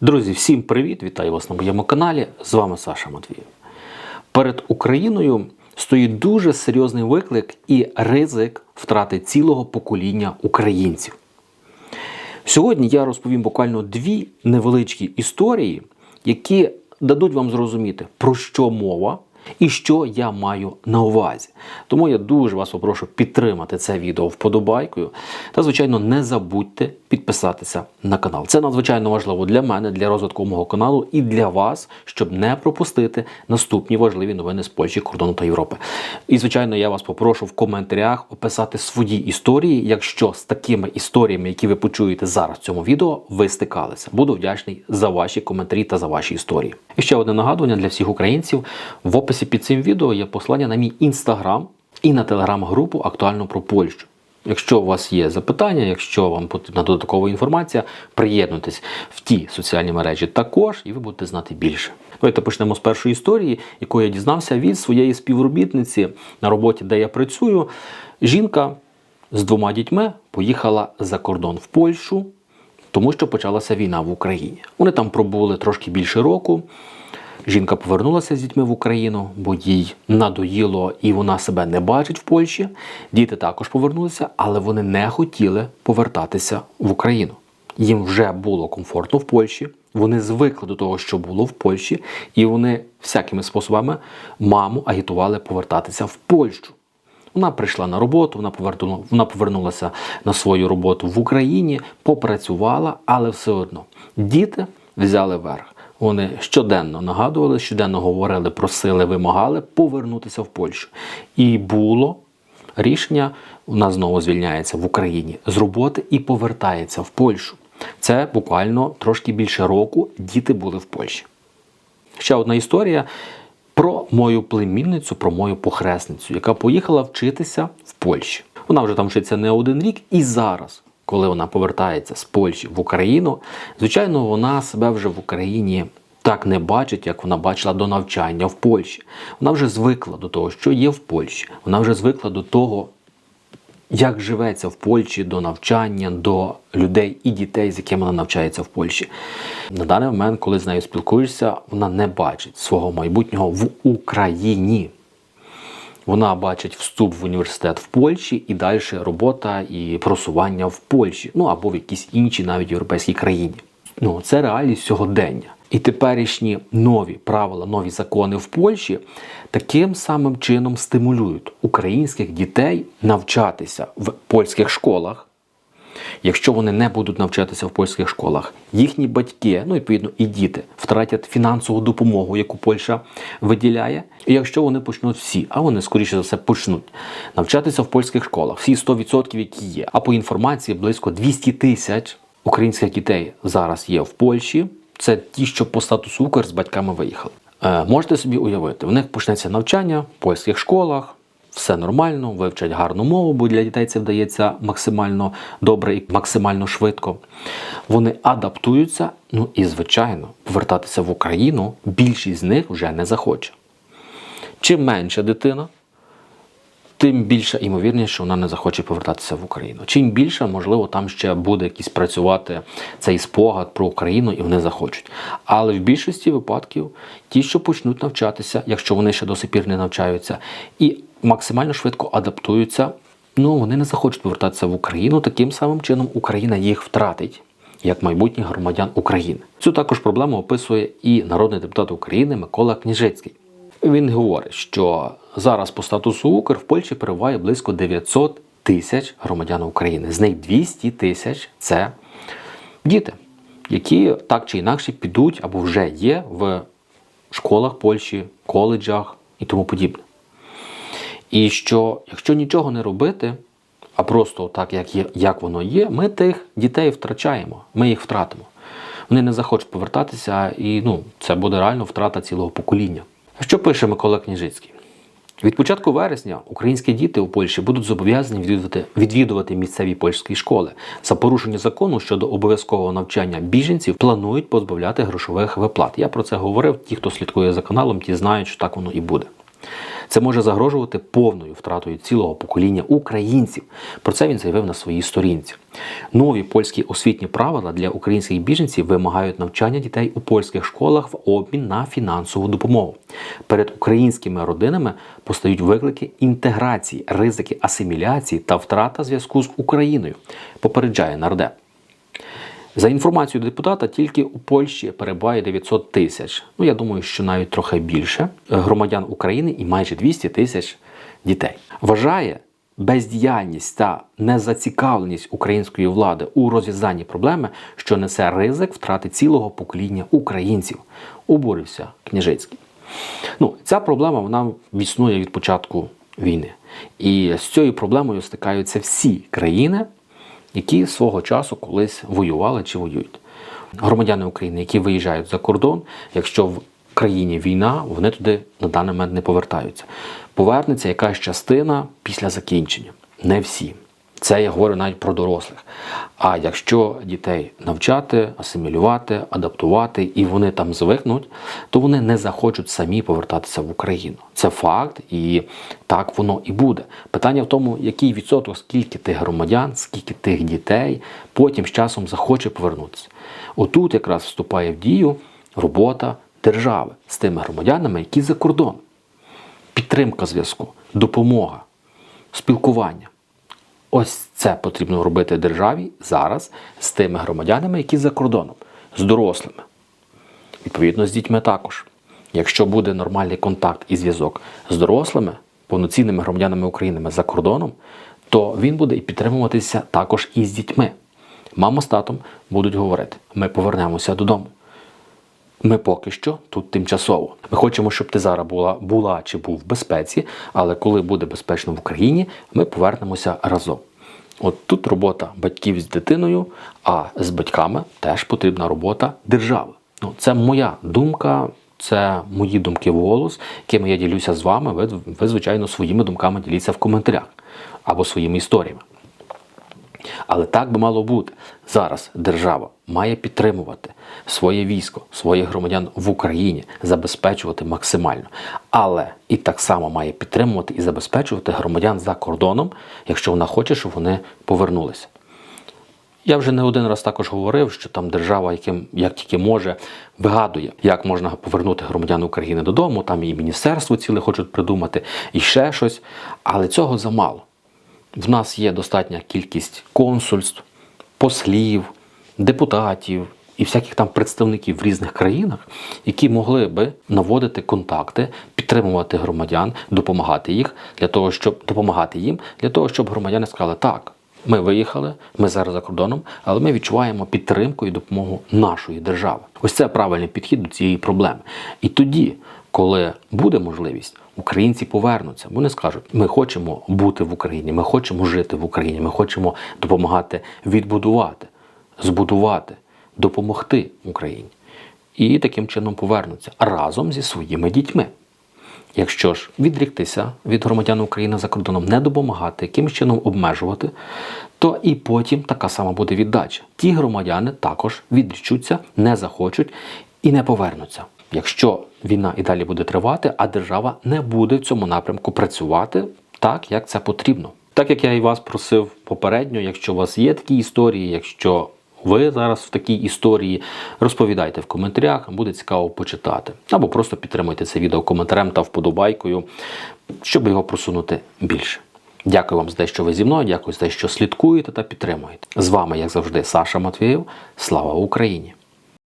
Друзі, всім привіт! Вітаю вас на моєму каналі. З вами Саша Матвієв. Перед Україною стоїть дуже серйозний виклик і ризик втрати цілого покоління українців. Сьогодні я розповім буквально дві невеличкі історії, які дадуть вам зрозуміти, про що мова і що я маю на увазі. Тому я дуже вас попрошу підтримати це відео вподобайкою. Та, звичайно, не забудьте підписатися на канал. Це надзвичайно важливо для мене, для розвитку мого каналу і для вас, щоб не пропустити наступні важливі новини з Польщі, кордону та Європи. І, звичайно, я вас попрошу в коментарях описати свої історії, якщо з такими історіями, які ви почуєте зараз в цьому відео, ви стикалися. Буду вдячний за ваші коментарі та за ваші історії. І ще одне нагадування для всіх українців: в описі під цим відео є послання на мій інстаграм і на телеграм-групу актуально про Польщу. Якщо у вас є запитання, якщо вам потрібна додаткова інформація, приєднуйтесь в ті соціальні мережі також, і ви будете знати більше. Давайте почнемо з першої історії, яку я дізнався від своєї співробітниці на роботі, де я працюю. Жінка з двома дітьми поїхала за кордон в Польщу, тому що почалася війна в Україні. Вони там пробули трошки більше року. Жінка повернулася з дітьми в Україну, бо їй надоїло і вона себе не бачить в Польщі. Діти також повернулися, але вони не хотіли повертатися в Україну. Їм вже було комфортно в Польщі. Вони звикли до того, що було в Польщі, і вони всякими способами маму агітували повертатися в Польщу. Вона прийшла на роботу, вона повернула, вона повернулася на свою роботу в Україні, попрацювала, але все одно діти взяли верх. Вони щоденно нагадували, щоденно говорили, просили, вимагали повернутися в Польщу. І було рішення, вона знову звільняється в Україні з роботи і повертається в Польщу. Це буквально трошки більше року діти були в Польщі. Ще одна історія про мою племінницю, про мою похресницю, яка поїхала вчитися в Польщі. Вона вже там вчиться не один рік, і зараз, коли вона повертається з Польщі в Україну, звичайно, вона себе вже в Україні так не бачить, як вона бачила до навчання в Польщі. Вона вже звикла до того, що є в Польщі. Вона вже звикла до того, як живеться в Польщі до навчання, до людей і дітей, з якими вона навчається в Польщі. На даний момент, коли з нею спілкуєшся, вона не бачить свого майбутнього в Україні. Вона бачить вступ в університет в Польщі і далі робота і просування в Польщі, ну або в якійсь іншій навіть європейській країні. Ну це реальність сьогодення. І теперішні нові правила, нові закони в Польщі таким самим чином стимулюють українських дітей навчатися в польських школах. Якщо вони не будуть навчатися в польських школах, їхні батьки, ну відповідно і діти, втратять фінансову допомогу, яку Польща виділяє. І якщо вони почнуть всі, а вони скоріше за все почнуть навчатися в польських школах, всі 100%, які є. А по інформації близько 200 тисяч українських дітей зараз є в Польщі. Це ті, що по статусу Укр з батьками виїхали. Е, можете собі уявити, в них почнеться навчання в польських школах, все нормально, вивчать гарну мову, бо для дітей це вдається максимально добре і максимально швидко. Вони адаптуються, ну і, звичайно, повертатися в Україну більшість з них вже не захоче. Чим менша дитина, тим більша ймовірність, що вона не захоче повертатися в Україну. Чим більше, можливо, там ще буде якийсь працювати цей спогад про Україну, і вони захочуть. Але в більшості випадків ті, що почнуть навчатися, якщо вони ще до сих пір не навчаються, і максимально швидко адаптуються, ну вони не захочуть повертатися в Україну. Таким самим чином Україна їх втратить. Як майбутніх громадян України цю також проблему описує і народний депутат України Микола Княжицький. Він говорить, що зараз по статусу Укр в Польщі перебуває близько 900 тисяч громадян України. З них 200 тисяч це діти, які так чи інакше підуть або вже є в школах Польщі, коледжах і тому подібне. І що якщо нічого не робити, а просто так, як, є, як воно є, ми тих дітей втрачаємо, ми їх втратимо. Вони не захочуть повертатися, і ну, це буде реально втрата цілого покоління. Що пише Микола Княжицький? Від початку вересня українські діти у Польщі будуть зобов'язані відвідувати, відвідувати місцеві польські школи. За порушення закону щодо обов'язкового навчання біженців планують позбавляти грошових виплат. Я про це говорив. Ті, хто слідкує за каналом, ті знають, що так воно і буде. Це може загрожувати повною втратою цілого покоління українців. Про це він заявив на своїй сторінці. Нові польські освітні правила для українських біженців вимагають навчання дітей у польських школах в обмін на фінансову допомогу. Перед українськими родинами постають виклики інтеграції, ризики асиміляції та втрата зв'язку з Україною. Попереджає нардеп. За інформацією депутата, тільки у Польщі перебуває 900 тисяч. Ну я думаю, що навіть трохи більше громадян України і майже 200 тисяч дітей. Вважає бездіяльність та незацікавленість української влади у розв'язанні проблеми, що несе ризик втрати цілого покоління українців. Обурився Княжицький. Ну, ця проблема вона існує від початку війни. І з цією проблемою стикаються всі країни, які свого часу колись воювали чи воюють. Громадяни України, які виїжджають за кордон, якщо в країні війна, вони туди на даний момент не повертаються. Повернеться якась частина після закінчення. Не всі. Це я говорю навіть про дорослих. А якщо дітей навчати, асимілювати, адаптувати, і вони там звикнуть, то вони не захочуть самі повертатися в Україну. Це факт, і так воно і буде. Питання в тому, який відсоток, скільки тих громадян, скільки тих дітей потім з часом захоче повернутися. Отут якраз вступає в дію робота держави з тими громадянами, які за кордоном. Підтримка зв'язку, допомога, спілкування. Ось це потрібно робити державі зараз з тими громадянами, які за кордоном, з дорослими. Відповідно, з дітьми також. Якщо буде нормальний контакт і зв'язок з дорослими, повноцінними громадянами України за кордоном, то він буде і підтримуватися також і з дітьми. Мама з татом будуть говорити: ми повернемося додому. Ми поки що тут тимчасово. Ми хочемо, щоб ти зараз була, була чи був в безпеці, але коли буде безпечно в Україні, ми повернемося разом. От тут робота батьків з дитиною, а з батьками теж потрібна робота держави. Ну, це моя думка, це мої думки в голос, якими я ділюся з вами. Ви, ви, звичайно, своїми думками діліться в коментарях або своїми історіями. Але так би мало бути. Зараз держава має підтримувати своє військо, своїх громадян в Україні, забезпечувати максимально. Але і так само має підтримувати і забезпечувати громадян за кордоном, якщо вона хоче, щоб вони повернулися. Я вже не один раз також говорив, що там держава, яким як тільки може, вигадує, як можна повернути громадян України додому. Там і міністерство ціле хочуть придумати, і ще щось. Але цього замало. В нас є достатня кількість консульств, послів, депутатів і всяких там представників в різних країнах, які могли би наводити контакти, підтримувати громадян, допомагати їх для того, щоб допомагати їм, для того, щоб громадяни сказали так. Ми виїхали, ми зараз за кордоном, але ми відчуваємо підтримку і допомогу нашої держави. Ось це правильний підхід до цієї проблеми. І тоді, коли буде можливість, українці повернуться. Вони скажуть: ми хочемо бути в Україні, ми хочемо жити в Україні, ми хочемо допомагати відбудувати, збудувати, допомогти Україні. І таким чином повернуться разом зі своїми дітьми. Якщо ж відріктися від громадян України за кордоном, не допомагати, якимось чином обмежувати, то і потім така сама буде віддача. Ті громадяни також відрічуться, не захочуть і не повернуться. Якщо війна і далі буде тривати, а держава не буде в цьому напрямку працювати так, як це потрібно. Так як я і вас просив попередньо, якщо у вас є такі історії, якщо ви зараз в такій історії розповідайте в коментарях, буде цікаво почитати. Або просто підтримуйте це відео коментарем та вподобайкою, щоб його просунути більше. Дякую вам за те, що ви зі мною, дякую за те, що слідкуєте та підтримуєте. З вами, як завжди, Саша Матвієв. Слава Україні!